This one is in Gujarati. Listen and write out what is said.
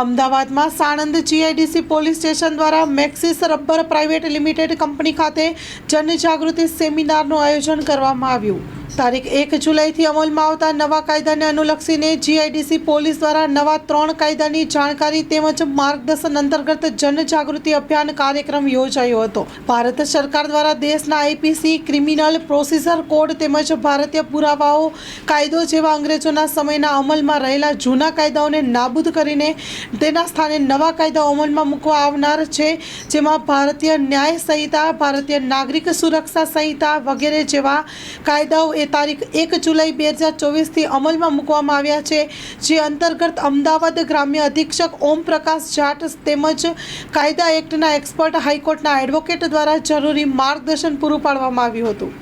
અમદાવાદમાં સાણંદ જીઆઈડીસી પોલીસ સ્ટેશન દ્વારા Maxis rubber private limited company ખાતે જનજાગૃતિ સેમિનારનું આયોજન કરવામાં આવ્યું. તારીખ એક જુલાઈથી અમલમાં આવતા નવા કાયદાને અનુલક્ષીને જીઆઈડીસી પોલીસ દ્વારા નવા ત્રણ કાયદાની જાણકારી તેમજ માર્ગદર્શન અંતર્ગત જનજાગૃતિ અભિયાન કાર્યક્રમ યોજાયો હતો. ભારત સરકાર દ્વારા દેશના આઈપીસી, ક્રિમિનલ પ્રોસિજર કોડ તેમજ ભારતીય પુરાવાઓ, કાયદો જેવા અંગ્રેજોના સમયના અમલમાં રહેલા જૂના કાયદાઓને નાબૂદ કરીને તેના સ્થાને નવા કાયદા અમલમાં મૂકવા આવનાર છે, જેમાં ભારતીય ન્યાય સંહિતા, ભારતીય નાગરિક સુરક્ષા સંહિતા વગેરે જેવા કાયદાઓ એ તારીખ એક જુલાઈ બે હજાર ચોવીસથી અમલમાં મૂકવામાં આવ્યા છે, જે અંતર્ગત અમદાવાદ ગ્રામ્ય અધિક્ષક ઓમ પ્રકાશ જાટ તેમજ કાયદા એક્ટના એક્સપર્ટ હાઈકોર્ટના એડવોકેટ દ્વારા જરૂરી માર્ગદર્શન પૂરું પાડવામાં આવ્યું હતું.